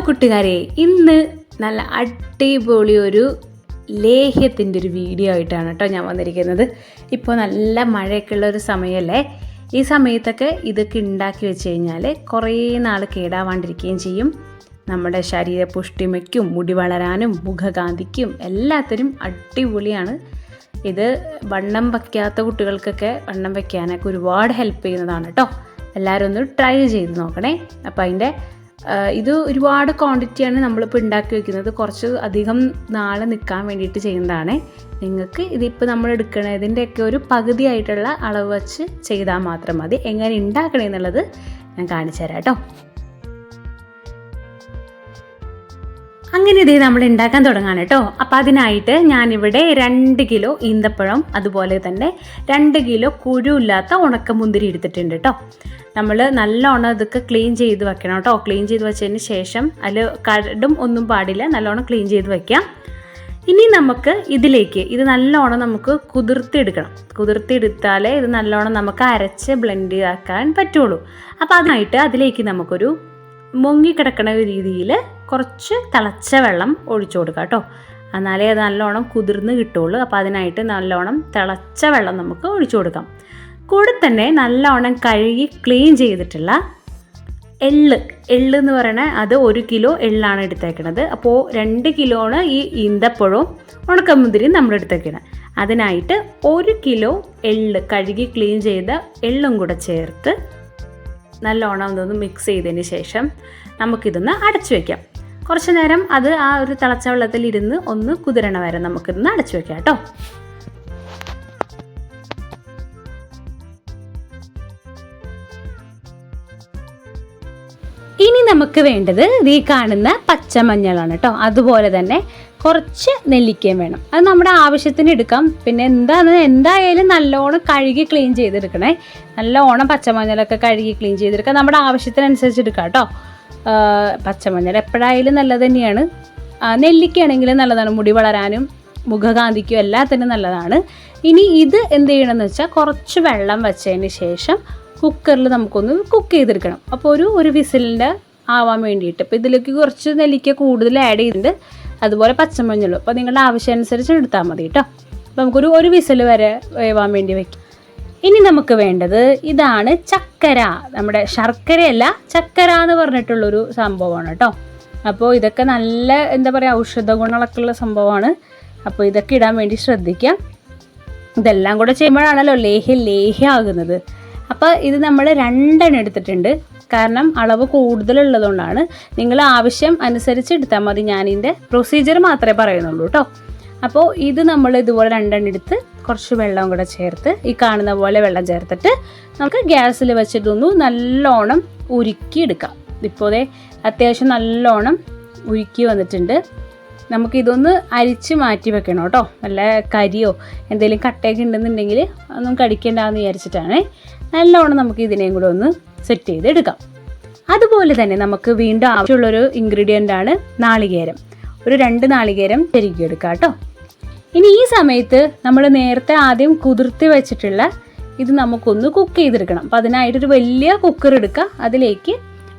കൂട്ടുകാരെ ഇന്ന് നല്ല അടിപൊളി ഒരു ലേഹ്യത്തിന്റെ ഒരു വീഡിയോ ആയിട്ടാണ് കേട്ടോ ഞാൻ വന്നിരിക്കുന്നത്. ഇപ്പോൾ നല്ല മഴയൊക്കെ ഉള്ള ഒരു സമയമല്ലേ? ഈ സമയത്തൊക്കെ ഇതൊക്കെ ഉണ്ടാക്കി വെച്ച് കഴിഞ്ഞാൽ കുറേ നാൾ കേടാവാണ്ടിരിക്കുകയും ചെയ്യും. നമ്മുടെ ശരീര പുഷ്ടിമയ്ക്കും മുടി വളരാനും മുഖകാന്തിക്കും എല്ലാത്തിനും അടിപൊളിയാണ്. ഇത് വണ്ണം വയ്ക്കാത്ത കുട്ടികൾക്കൊക്കെ വണ്ണം വയ്ക്കാനൊക്കെ ഒരുപാട് ഹെൽപ്പ് ചെയ്യുന്നതാണ് കേട്ടോ. എല്ലാവരും ഒന്ന് ട്രൈ ചെയ്ത് നോക്കണേ. അപ്പോൾ അതിന്റെ ഇത് ഒരുപാട് ക്വാണ്ടിറ്റിയാണ് നമ്മളിപ്പോൾ ഉണ്ടാക്കി വെക്കുന്നത്. കുറച്ച് അധികം നാളെ നിൽക്കാൻ വേണ്ടിയിട്ട് ചെയ്യുന്നതാണ്. നിങ്ങൾക്ക് ഇതിപ്പോൾ നമ്മൾ എടുക്കണതിന്റെയൊക്കെ ഒരു പകുതിയായിട്ടുള്ള അളവ് വച്ച് ചെയ്താൽ മാത്രം മതി. എങ്ങനെ ഉണ്ടാക്കണമെന്നുള്ളത് ഞാൻ കാണിച്ചു തരാം കേട്ടോ. അങ്ങനെ ഇതേ നമ്മൾ ഉണ്ടാക്കാൻ തുടങ്ങാണ് കേട്ടോ. അപ്പോൾ അതിനായിട്ട് ഞാനിവിടെ രണ്ട് കിലോ ഈന്തപ്പഴം അതുപോലെ തന്നെ രണ്ട് കിലോ കുരുമില്ലാത്ത ഉണക്കമുന്തിരി എടുത്തിട്ടുണ്ട് കേട്ടോ. നമ്മൾ നല്ലോണം ഇതൊക്കെ ക്ലീൻ ചെയ്ത് വെക്കണം കേട്ടോ. ക്ലീൻ ചെയ്ത് വെച്ചതിന് ശേഷം അതിൽ കടും ഒന്നും പാടില്ല. നല്ലോണം ക്ലീൻ ചെയ്ത് വെക്കാം. ഇനി നമുക്ക് ഇതിലേക്ക് ഇത് നല്ലോണം നമുക്ക് കുതിർത്തിയെടുക്കണം. കുതിർത്തിയെടുത്താലേ ഇത് നല്ലോണം നമുക്ക് അരച്ച് ബ്ലെൻഡ് ആക്കാൻ പറ്റുള്ളൂ. അപ്പോൾ അതിനായിട്ട് അതിലേക്ക് നമുക്കൊരു മുങ്ങിക്കിടക്കണ രീതിയിൽ കുറച്ച് തിളച്ച വെള്ളം ഒഴിച്ചു കൊടുക്കുക കേട്ടോ. എന്നാലേ അത് നല്ലോണം കുതിർന്ന് കിട്ടുള്ളൂ അപ്പോൾ അതിനായിട്ട് നല്ലോണം തിളച്ച വെള്ളം നമുക്ക് ഒഴിച്ചു കൊടുക്കാം. കൂടെ തന്നെ നല്ലോണം കഴുകി ക്ലീൻ ചെയ്തിട്ടുള്ള എള്ള്. എള്ള് എന്ന് പറയണ അത് ഒരു കിലോ എള്ളാണ് എടുത്തേക്കണത്. അപ്പോൾ രണ്ട് കിലോണ് ഈ ഈന്തപ്പഴവും ഉണക്കമുന്തിരിയും നമ്മൾ എടുത്തേക്കണത് അതിനായിട്ട് ഒരു കിലോ എള്ള് കഴുകി ക്ലീൻ ചെയ്ത എള്ളും കൂടെ ചേർത്ത് നല്ലോണം ഇതൊന്ന് മിക്സ് ചെയ്തതിന് ശേഷം നമുക്കിതൊന്ന് അടച്ചു വയ്ക്കാം കുറച്ച് നേരം അത് ആ ഒരു തിളച്ച വെള്ളത്തിൽ ഇരുന്ന് ഒന്ന് കുതിരണ വരെ നമുക്കിന്ന് അടച്ചു വെക്കാം കേട്ടോ. ഇനി നമുക്ക് വേണ്ടത് ഈ കാണുന്ന പച്ചമഞ്ഞളാണ് കേട്ടോ. അതുപോലെ തന്നെ കുറച്ച് നെല്ലിക്കയും വേണം. അത് നമ്മുടെ ആവശ്യത്തിന് എടുക്കാം. പിന്നെ എന്താന്ന് എന്തായാലും നല്ലോണം കഴുകി ക്ലീൻ ചെയ്തെടുക്കണേ. നല്ലോണം പച്ചമഞ്ഞളൊക്കെ കഴുകി ക്ലീൻ ചെയ്തെടുക്കാം. നമ്മുടെ ആവശ്യത്തിനനുസരിച്ച് എടുക്കാം കേട്ടോ. പച്ചമഞ്ഞൾ എപ്പോഴായാലും നല്ലത് തന്നെയാണ്. നെല്ലിക്കയാണെങ്കിലും നല്ലതാണ്. മുടി വളരാനും മുഖകാന്തിക്കും എല്ലാത്തിനും നല്ലതാണ്. ഇനി ഇത് എന്ത് ചെയ്യണമെന്ന് വെച്ചാൽ കുറച്ച് വെള്ളം വെച്ചതിന് ശേഷം കുക്കറിൽ നമുക്കൊന്ന് കുക്ക് ചെയ്തെടുക്കണം. അപ്പോൾ ഒരു ഒരു വിസിലിന്റെ ആവാൻ വേണ്ടിയിട്ട്. അപ്പോൾ ഇതിലേക്ക് കുറച്ച് നെല്ലിക്ക കൂടുതൽ ആഡ് ചെയ്തിട്ടുണ്ട്. അതുപോലെ പച്ചമഞ്ഞളും. അപ്പോൾ നിങ്ങളുടെ ആവശ്യമനുസരിച്ച് എടുത്താൽ മതി കേട്ടോ. അപ്പോൾ നമുക്കൊരു ഒരു വിസിൽ വരെ വേവാൻ വേണ്ടി വെക്കും. ഇനി നമുക്ക് വേണ്ടത് ഇതാണ് ചക്കര. നമ്മുടെ ശർക്കരയല്ല ചക്കര എന്ന് പറഞ്ഞിട്ടുള്ളൊരു സംഭവമാണ് കേട്ടോ. അപ്പോൾ ഇതൊക്കെ നല്ല എന്താ പറയുക ഔഷധ ഗുണങ്ങളൊക്കെ ഉള്ള സംഭവമാണ്. അപ്പോൾ ഇതൊക്കെ ഇടാൻ വേണ്ടി ശ്രദ്ധിക്കാം ഇതെല്ലാം കൂടെ ചെയ്യുമ്പോഴാണല്ലോ ലേഹ്യ ലേഹ്യമാകുന്നത് അപ്പോൾ ഇത് നമ്മൾ രണ്ടെണ്ണം എടുത്തിട്ടുണ്ട്. കാരണം അളവ് കൂടുതലുള്ളതുകൊണ്ടാണ്. നിങ്ങൾ ആവശ്യം അനുസരിച്ച് എടുത്താൽ മതി. ഞാനിതിന്റെ പ്രൊസീജിയർ മാത്രമേ പറയുന്നുള്ളൂ കേട്ടോ. അപ്പോൾ ഇത് നമ്മൾ ഇതുപോലെ രണ്ടെണ്ണം എടുത്ത് കുറച്ച് വെള്ളം കൂടെ ചേർത്ത് ഈ കാണുന്ന പോലെ വെള്ളം ചേർത്തിട്ട് നമുക്ക് ഗ്യാസിൽ വെച്ചിട്ടൊന്ന് നല്ലോണം ഉരുക്കി എടുക്കാം ഇപ്പോൾ അത്യാവശ്യം നല്ലോണം ഉരുക്കി വന്നിട്ടുണ്ട്. നമുക്കിതൊന്ന് അരിച്ച് മാറ്റി വെക്കണം കേട്ടോ. നല്ല കരിയോ എന്തെങ്കിലും കട്ടയൊക്കെ ഉണ്ടെന്നുണ്ടെങ്കിൽ ഒന്നും കടിക്കേണ്ടെന്ന് വിചാരിച്ചിട്ടാണ് നല്ലോണം നമുക്ക് ഇതിനെയും കൂടെ ഒന്ന് സെറ്റ് ചെയ്തെടുക്കാം. അതുപോലെ തന്നെ നമുക്ക് വീണ്ടും ആവശ്യമുള്ളൊരു ഇൻഗ്രീഡിയന്റ് ആണ് നാളികേരം. ഒരു രണ്ട് നാളികേരം ചെരുക്കിയെടുക്കാം കേട്ടോ. ഇനി ഈ സമയത്ത് നമ്മൾ നേരത്തെ ആദ്യം കുതിർത്തി വെച്ചിട്ടുള്ള ഇത് നമുക്കൊന്ന് കുക്ക് ചെയ്തെടുക്കണം. അപ്പോൾ അതിനായിട്ടൊരു വലിയ കുക്കർ എടുക്കുക അതിലേക്ക്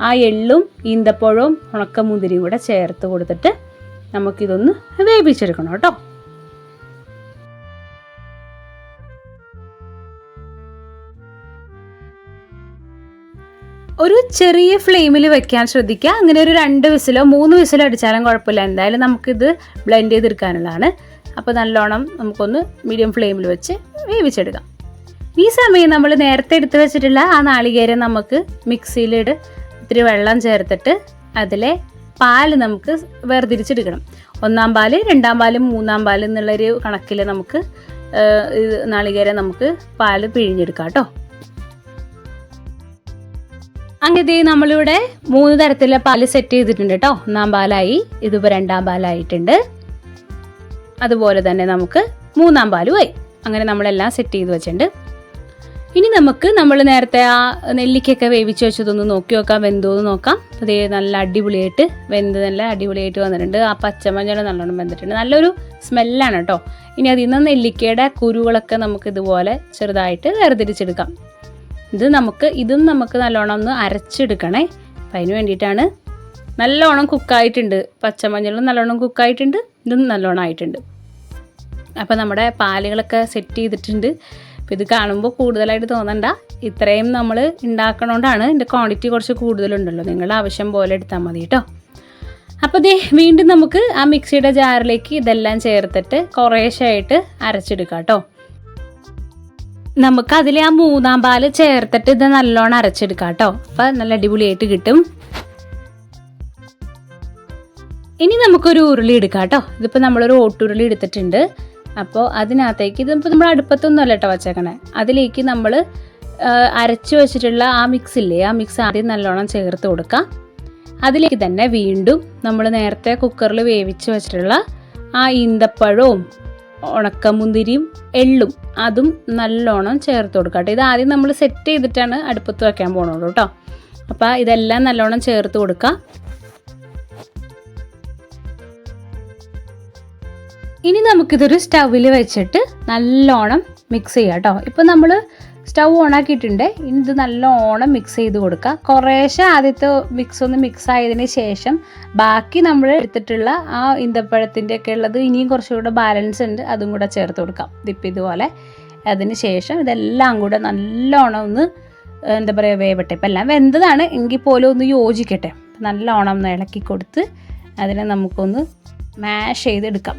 ആ എള്ളും ഈന്തപ്പഴവും ഉണക്കമുന്തിരിയും കൂടെ ചേർത്ത് കൊടുത്തിട്ട് നമുക്കിതൊന്ന് വേവിച്ചെടുക്കണം കേട്ടോ. ഒരു ചെറിയ ഫ്ലെയിമിൽ വെക്കാൻ ശ്രദ്ധിക്കുക. അങ്ങനെ ഒരു രണ്ട് വിസിലോ മൂന്ന് വിസിലോ അടിച്ചാലും കുഴപ്പമില്ല. എന്തായാലും നമുക്കിത് ബ്ലെൻഡ് ചെയ്തെടുക്കാനുള്ളതാണ്. അപ്പോൾ നല്ലോണം നമുക്കൊന്ന് മീഡിയം ഫ്ലെയിമിൽ വെച്ച് വേവിച്ചെടുക്കാം. ഈ സമയം നമ്മൾ നേരത്തെ എടുത്ത് വെച്ചിട്ടുള്ള ആ നാളികേരം നമുക്ക് മിക്സിയിലിട്ട് ഇത്തിരി വെള്ളം ചേർത്തിട്ട് അതിലെ പാൽ നമുക്ക് വേർതിരിച്ചെടുക്കണം. ഒന്നാം പാൽ രണ്ടാം പാൽ മൂന്നാം പാൽ എന്നുള്ളൊരു കണക്കിൽ നമുക്ക് നാളികേരം നമുക്ക് പാൽ പിഴിഞ്ഞെടുക്കാം കേട്ടോ. അങ്ങനെ നമ്മളിവിടെ മൂന്ന് തരത്തിലുള്ള പാൽ സെറ്റ് ചെയ്തിട്ടുണ്ട് കേട്ടോ. ഒന്നാം പാലായി ഇതിപ്പോൾ രണ്ടാം പാലായിട്ടുണ്ട്. അതുപോലെ തന്നെ നമുക്ക് മൂന്നാം പാലുമായി അങ്ങനെ നമ്മളെല്ലാം സെറ്റ് ചെയ്ത് വെച്ചിട്ടുണ്ട്. ഇനി നമുക്ക് നമ്മൾ നേരത്തെ ആ നെല്ലിക്കൊക്കെ വേവിച്ച് വെച്ചതൊന്ന് നോക്കി നോക്കാം വെന്തോന്ന് നോക്കാം. അതേ നല്ല അടിപൊളിയായിട്ട് വെന്ത് നല്ല അടിപൊളിയായിട്ട് വന്നിട്ടുണ്ട്. ആ പച്ചമഞ്ഞൾ നല്ലോണം വെന്തിട്ടുണ്ട്. നല്ലൊരു സ്മെല്ലാണ് കേട്ടോ ഇനി അതിൽ നിന്ന് നെല്ലിക്കയുടെ കുരുകളൊക്കെ നമുക്ക് ഇതുപോലെ ചെറുതായിട്ട് വേർതിരിച്ചെടുക്കാം. ഇത് നമുക്ക് ഇതും നമുക്ക് നല്ലോണം ഒന്ന് അരച്ചെടുക്കണേ. അപ്പം അതിന് വേണ്ടിയിട്ടാണ് നല്ലോണം കുക്കായിട്ടുണ്ട്. പച്ചമഞ്ഞളും നല്ലോണം കുക്കായിട്ടുണ്ട്. ഇതും നല്ലോണം ആയിട്ടുണ്ട്. അപ്പോൾ നമ്മുടെ പാലുകളൊക്കെ സെറ്റ് ചെയ്തിട്ടുണ്ട്. അപ്പോൾ ഇത് കാണുമ്പോൾ കൂടുതലായിട്ട് തോന്നണ്ട. ഇത്രയും നമ്മൾ ഉണ്ടാക്കണോണ്ടാണ് ഇതിന്റെ ക്വാണ്ടിറ്റി കുറച്ച് കൂടുതലുണ്ടല്ലോ. നിങ്ങളുടെ ആവശ്യം പോലെ എടുത്താൽ മതി കേട്ടോ അപ്പോൾ ദേ വീണ്ടും നമുക്ക് ആ മിക്സിയുടെ ജാറിലേക്ക് ഇതെല്ലാം ചേർത്തിട്ട് കുറേശ്ശായിട്ട് അരച്ചെടുക്കാം കേട്ടോ നമുക്ക് ആ മൂന്നാം പാൽ ചേർത്തിട്ട് ഇത് നല്ലോണം അരച്ചെടുക്കാം കേട്ടോ അപ്പം നല്ല അടിപൊളിയായിട്ട് കിട്ടും. ഇനി നമുക്കൊരു ഉരുളി എടുക്കാം കേട്ടോ. ഇതിപ്പോൾ നമ്മളൊരു ഓട്ടുരുളി എടുത്തിട്ടുണ്ട്. അപ്പോൾ അതിനകത്തേക്ക് ഇതിപ്പോൾ നമ്മൾ അടുപ്പത്തൊന്നും അല്ല കേട്ടോ വച്ചേക്കണേ. അതിലേക്ക് നമ്മൾ അരച്ചു വെച്ചിട്ടുള്ള ആ മിക്സ് ഇല്ലേ ആ മിക്സ് ആദ്യം നല്ലോണം ചേർത്ത് കൊടുക്കാം. അതിലേക്ക് തന്നെ വീണ്ടും നമ്മൾ നേരത്തെ കുക്കറിൽ വേവിച്ച് വെച്ചിട്ടുള്ള ആ ഈന്തപ്പഴവും ഉണക്കമുന്തിരിയും എള്ളും അതും നല്ലോണം ചേർത്ത് കൊടുക്കാം കേട്ടോ. ഇത് ആദ്യം നമ്മൾ സെറ്റ് ചെയ്തിട്ടാണ് അടുപ്പത്ത് വയ്ക്കാൻ പോകണുള്ളൂ കേട്ടോ. അപ്പോൾ ഇതെല്ലാം നല്ലോണം ചേർത്ത് കൊടുക്കാം. ഇനി നമുക്കിതൊരു സ്റ്റൗവിൽ വെച്ചിട്ട് നല്ലോണം മിക്സ് ചെയ്യാം കേട്ടോ ഇപ്പോൾ നമ്മൾ സ്റ്റൗ ഓൺ ആക്കിയിട്ടുണ്ട്. ഇനി ഇത് നല്ലോണം മിക്സ് ചെയ്ത് കൊടുക്കുക കുറേശ്ശെ ആദ്യത്തെ മിക്സ് ഒന്ന് മിക്സ് ആയതിന് ശേഷം ബാക്കി നമ്മൾ എടുത്തിട്ടുള്ള ആ ഈന്തപ്പഴത്തിന്റെ ഒക്കെ ഉള്ളത് ഇനിയും കുറച്ചുകൂടെ ബാലൻസ് ഉണ്ട്. അതും കൂടെ ചേർത്ത് കൊടുക്കാം. ഇതിപ്പോൾ ഇതുപോലെ. അതിന് ശേഷം ഇതെല്ലാം കൂടെ നല്ലോണം ഒന്ന് എന്താ പറയുക വേവട്ടെ. ഇപ്പം എല്ലാം വെന്തതാണ്. എങ്കിൽ പോലും ഒന്ന് യോജിക്കട്ടെ. നല്ലോണം ഒന്ന് ഇളക്കി കൊടുത്ത് അതിനെ നമുക്കൊന്ന് മാഷ് ചെയ്തെടുക്കാം.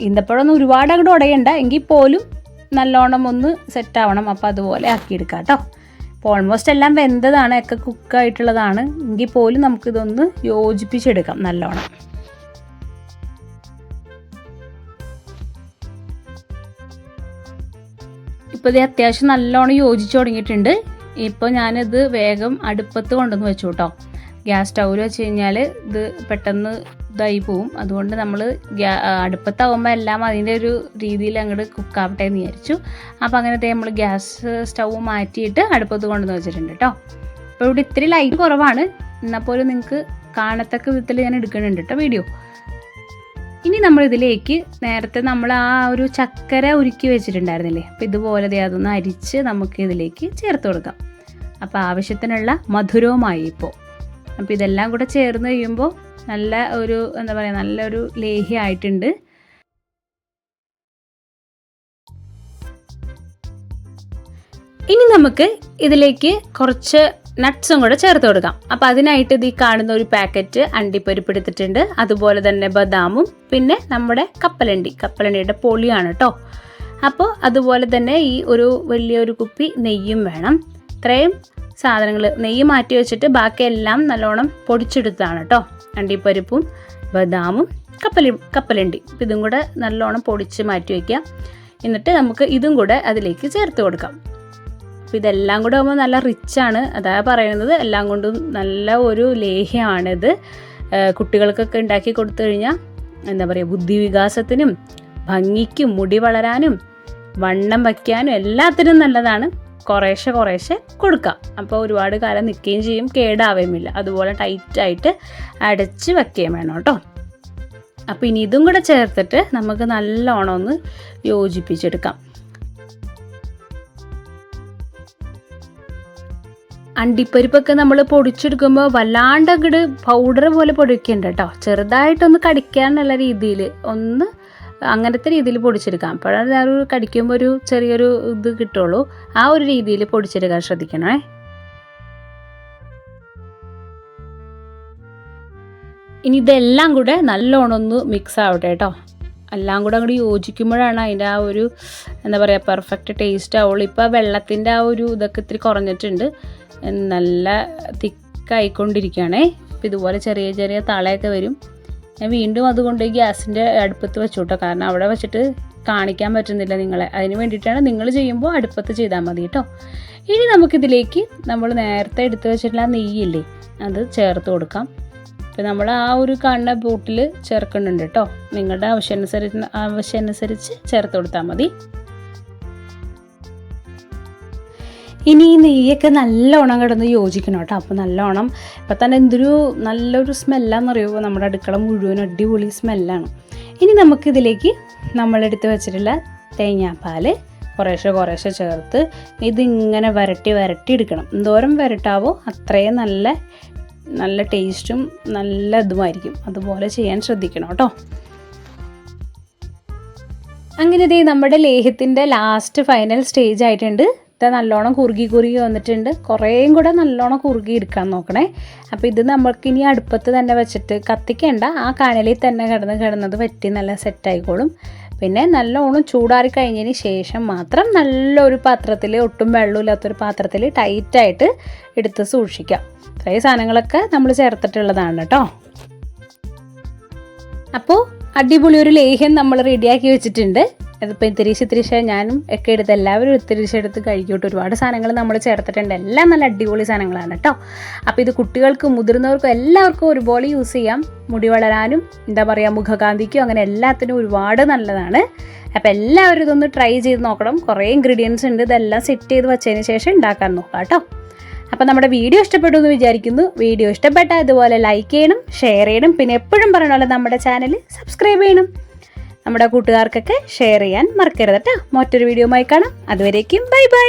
ഈന്തപ്പഴമൊന്നും ഒരുപാട് അങ്ങോട്ട് ഉടയണ്ട. എങ്കിൽ പോലും നല്ലോണം ഒന്ന് സെറ്റ് ആവണം. അപ്പോൾ അതുപോലെ ആക്കിയെടുക്കാം കേട്ടോ. അപ്പോൾ ഓൾമോസ്റ്റ് എല്ലാം വെന്തതാണ്. ഒക്കെ കുക്കായിട്ടുള്ളതാണ് എങ്കിൽ പോലും നമുക്കിതൊന്ന് യോജിപ്പിച്ചെടുക്കാം നല്ലോണം. ഇപ്പോൾ ഇത് അത്യാവശ്യം നല്ലോണം യോജിച്ച് തുടങ്ങിയിട്ടുണ്ട്. ഇപ്പോൾ ഞാനിത് വേഗം അടുപ്പത്ത് കൊണ്ടുവന്ന് വെച്ചു കേട്ടോ. ഗ്യാസ് സ്റ്റൗവിൽ വെച്ച് കഴിഞ്ഞാൽ ഇത് പെട്ടെന്ന് ഇതായി പോവും. അതുകൊണ്ട് നമ്മൾ അടുപ്പത്താവുമ്പോൾ എല്ലാം അതിന്റെ ഒരു രീതിയിൽ അങ്ങോട്ട് കുക്കാവട്ടെ എന്ന് വിചാരിച്ചു. അപ്പോൾ അങ്ങനത്തെ നമ്മൾ ഗ്യാസ് സ്റ്റൗ മാറ്റിയിട്ട് അടുപ്പത്ത് കൊണ്ടുവന്ന് വെച്ചിട്ടുണ്ട് കേട്ടോ അപ്പോൾ ഇവിടെ ഇത്തിരി ലൈറ്റ് കുറവാണ്. എന്നാൽ പോലും നിങ്ങൾക്ക് കാണത്തക്ക വിധത്തിൽ ഞാൻ എടുക്കുന്നുണ്ട് കേട്ടോ വീഡിയോ ഇനി നമ്മൾ ഇതിലേക്ക് നേരത്തെ നമ്മൾ ആ ഒരു ചക്കര ഉരുക്കി വെച്ചിട്ടുണ്ടായിരുന്നില്ലേ? അപ്പോൾ ഇതുപോലെ അതൊന്ന് അരിച്ച് നമുക്ക് ഇതിലേക്ക് ചേർത്ത് കൊടുക്കാം. അപ്പോൾ ആവശ്യത്തിനുള്ള മധുരവുമായി ഇപ്പോൾ അപ്പോൾ ഇതെല്ലാം കൂടെ ചേർന്ന് കഴിയുമ്പോൾ നല്ല ഒരു എന്താ പറയുക നല്ലൊരു ലേഹ്യമായിട്ടുണ്ട് ഇനി നമുക്ക് ഇതിലേക്ക് കുറച്ച് നട്ട്സും കൂടെ ചേർത്ത് കൊടുക്കാം. അപ്പോൾ അതിനായിട്ട് ഇത് ഈ കാണുന്ന ഒരു പാക്കറ്റ് അണ്ടിപ്പരിപ്പ് എടുത്തിട്ടുണ്ട്. അതുപോലെ തന്നെ ബദാമും പിന്നെ നമ്മുടെ കപ്പലണ്ടി. കപ്പലണ്ടിയുടെ പൊളിയാണ് കേട്ടോ അപ്പോൾ അതുപോലെ തന്നെ ഈ ഒരു വലിയൊരു കുപ്പി നെയ്യും വേണം. ഇത്രയും സാധനങ്ങൾ നെയ്യ് മാറ്റി വെച്ചിട്ട് ബാക്കിയെല്ലാം നല്ലോണം പൊടിച്ചെടുത്താണ് കേട്ടോ. അണ്ടിപ്പരിപ്പും ബദാമും കപ്പലി കപ്പലണ്ടി. ഇതും കൂടെ നല്ലോണം പൊടിച്ച് മാറ്റി വയ്ക്കുക എന്നിട്ട് നമുക്ക് ഇതും കൂടെ അതിലേക്ക് ചേർത്ത് കൊടുക്കാം. അപ്പോൾ ഇതെല്ലാം കൂടെ ആകുമ്പോൾ നല്ല റിച്ചാണ് അതാ പറയുന്നത്. എല്ലാം കൊണ്ടും നല്ല ഒരു ലേഹ്യമാണിത്. കുട്ടികൾക്കൊക്കെ ഉണ്ടാക്കി കൊടുത്തു കഴിഞ്ഞാൽ എന്താ പറയുക ബുദ്ധിവികാസത്തിനും ഭംഗിക്കും മുടി വളരാനും വണ്ണം വയ്ക്കാനും എല്ലാത്തിനും നല്ലതാണ്. കുറേശ്ശെ കുറേശ്ശെ കൊടുക്കാം. അപ്പോൾ ഒരുപാട് കാലം നിൽക്കുകയും ചെയ്യും കേടാവുകയുമില്ല അതുപോലെ ടൈറ്റായിട്ട് അടച്ച് വയ്ക്കുകയും വേണം കേട്ടോ. അപ്പോൾ ഇനി ഇതും കൂടെ ചേർത്തിട്ട് നമുക്ക് നല്ലോണം ഒന്ന് യോജിപ്പിച്ചെടുക്കാം. അണ്ടിപ്പരിപ്പൊക്കെ നമ്മൾ പൊടിച്ചെടുക്കുമ്പോൾ വല്ലാണ്ട് അങ്ങോട്ട് പൗഡർ പോലെ പൊടിക്കണ്ട കേട്ടോ. ചെറുതായിട്ടൊന്ന് കടിക്കാനുള്ള രീതിയിൽ ഒന്ന് അങ്ങനത്തെ രീതിയിൽ പൊടിച്ചെടുക്കാം. അപ്പോഴാണ് ഒരു കടിക്കുമ്പോൾ ഒരു ചെറിയൊരു ഇത് കിട്ടുള്ളൂ. ആ ഒരു രീതിയിൽ പൊടിച്ചെടുക്കാൻ ശ്രദ്ധിക്കണേ. ഇനി ഇതെല്ലാം കൂടെ നല്ലോണം ഒന്ന് മിക്സ് ആവട്ടെ കേട്ടോ. എല്ലാം കൂടെ അങ്ങോട്ട് യോജിക്കുമ്പോഴാണ് അതിന്റെ ആ ഒരു എന്താ പറയുക പെർഫെക്റ്റ് ടേസ്റ്റ് ആവുള്ളൂ. ഇപ്പോൾ വെള്ളത്തിന്റെ ആ ഒരു ഇതൊക്കെ ഇത്തിരി കുറഞ്ഞിട്ടുണ്ട്. നല്ല തിക്കായിക്കൊണ്ടിരിക്കുകയാണേ. അപ്പോൾ ഇതുപോലെ ചെറിയ ചെറിയ തളയൊക്കെ വരും. ഞാൻ വീണ്ടും അതുകൊണ്ട് ഗ്യാസിന്റെ അടുപ്പത്ത് വെച്ചു കേട്ടോ കാരണം അവിടെ വെച്ചിട്ട് കാണിക്കാൻ പറ്റുന്നില്ല നിങ്ങളെ. അതിന് വേണ്ടിയിട്ടാണ് നിങ്ങൾ ചെയ്യുമ്പോൾ അടുപ്പത്ത് ചെയ്താൽ മതി കേട്ടോ. ഇനി നമുക്കിതിലേക്ക് നമ്മൾ നേരത്തെ എടുത്ത് വെച്ചിട്ടുള്ള നെയ്യില്ലേ അത് ചേർത്ത് കൊടുക്കാം. ഇപ്പം നമ്മൾ ആ ഒരു കാണുന്ന ബോട്ടിൽ ചേർക്കുന്നുണ്ട് കേട്ടോ. നിങ്ങളുടെ ആവശ്യാനുസരിച്ച് ആവശ്യമനുസരിച്ച് ചേർത്ത് കൊടുത്താൽ മതി. ഇനി ഈ നെയ്യൊക്കെ നല്ലോണം കിടന്ന് യോജിക്കണം കേട്ടോ. അപ്പോൾ നല്ലോണം ഇപ്പം തന്നെ എന്തൊരു നല്ലൊരു സ്മെല്ലാന്ന് പറയുമ്പോൾ നമ്മുടെ അടുക്കള മുഴുവൻ അടിപൊളി സ്മെല്ലാണ്. ഇനി നമുക്കിതിലേക്ക് നമ്മളെടുത്ത് വെച്ചിട്ടുള്ള തേങ്ങാപ്പാൽ കുറേശ്ശെ കുറേശ്ശെ ചേർത്ത് ഇതിങ്ങനെ വരട്ടി വരട്ടി എടുക്കണം. എന്തോരം വരട്ടാവോ അത്രയും നല്ല നല്ല ടേസ്റ്റും നല്ല ഇതുമായിരിക്കും അതുപോലെ ചെയ്യാൻ ശ്രദ്ധിക്കണം കേട്ടോ. അങ്ങനെ ദേ നമ്മുടെ ലേഹ്യത്തിന്റെ ലാസ്റ്റ് ഫൈനൽ സ്റ്റേജ് ആയിട്ടുണ്ട്. ഇത് നല്ലോണം കുറുകി കുറുകി വന്നിട്ടുണ്ട്. കുറേയും കൂടെ നല്ലോണം കുറുകി എടുക്കാൻ നോക്കണേ. അപ്പോൾ ഇത് നമ്മൾക്ക് ഇനി അടുപ്പത്ത് തന്നെ വെച്ചിട്ട് കത്തിക്കേണ്ട. ആ കനലിൽ തന്നെ കിടന്ന് കിടന്നത് പറ്റി നല്ല സെറ്റായിക്കോളും പിന്നെ നല്ലോണം ചൂടാറി കഴിഞ്ഞതിന് ശേഷം മാത്രം നല്ലൊരു പാത്രത്തിൽ ഒട്ടും വെള്ളമില്ലാത്തൊരു പാത്രത്തിൽ ടൈറ്റായിട്ട് എടുത്ത് സൂക്ഷിക്കാം. ഇത്രയും സാധനങ്ങളൊക്കെ നമ്മൾ ചേർത്തിട്ടുള്ളതാണ് കേട്ടോ. അപ്പോൾ അടിപൊളി ഒരു ലേഹ്യം നമ്മൾ റെഡിയാക്കി വെച്ചിട്ടുണ്ട്. അതിപ്പോൾ ഇത്തിരി ഇത്തിരീശ ഞാനും ഒക്കെ എടുത്ത് എല്ലാവരും ഇത്തിരീശ എടുത്ത് കഴിക്കോട്ട്. ഒരുപാട് സാധനങ്ങൾ നമ്മൾ ചേർത്തിട്ടുണ്ട്. എല്ലാം നല്ല അടിപൊളി സാധനങ്ങളാണ് കേട്ടോ. അപ്പോൾ ഇത് കുട്ടികൾക്കും മുതിർന്നവർക്കും എല്ലാവർക്കും ഒരുപോലെ യൂസ് ചെയ്യാം. മുടി വളരാനും എന്താ പറയുക മുഖകാന്തിക്കും അങ്ങനെ എല്ലാത്തിനും ഒരുപാട് നല്ലതാണ്. അപ്പോൾ എല്ലാവരും ഇതൊന്ന് ട്രൈ ചെയ്ത് നോക്കണം. കുറേ ഇൻഗ്രീഡിയൻസ് ഉണ്ട്. ഇതെല്ലാം സെറ്റ് ചെയ്ത് വെച്ചതിന് ശേഷം ഉണ്ടാക്കാൻ നോക്കാം കേട്ടോ. അപ്പോൾ നമ്മുടെ വീഡിയോ ഇഷ്ടപ്പെട്ടു എന്ന് വിചാരിക്കുന്നു. വീഡിയോ ഇഷ്ടപ്പെട്ടാൽ ഇതുപോലെ ലൈക്ക് ചെയ്യണം ഷെയർ ചെയ്യണം. പിന്നെ എപ്പോഴും പറയണ പോലെ നമ്മുടെ ചാനൽ സബ്സ്ക്രൈബ് ചെയ്യണം. നമ്മുടെ കൂട്ടുകാർക്കൊക്കെ ഷെയർ ചെയ്യാൻ മറക്കരുത് കേട്ടോ. മറ്റൊരു വീഡിയോ കാണാം. അതുവരേക്കും ബൈ ബൈ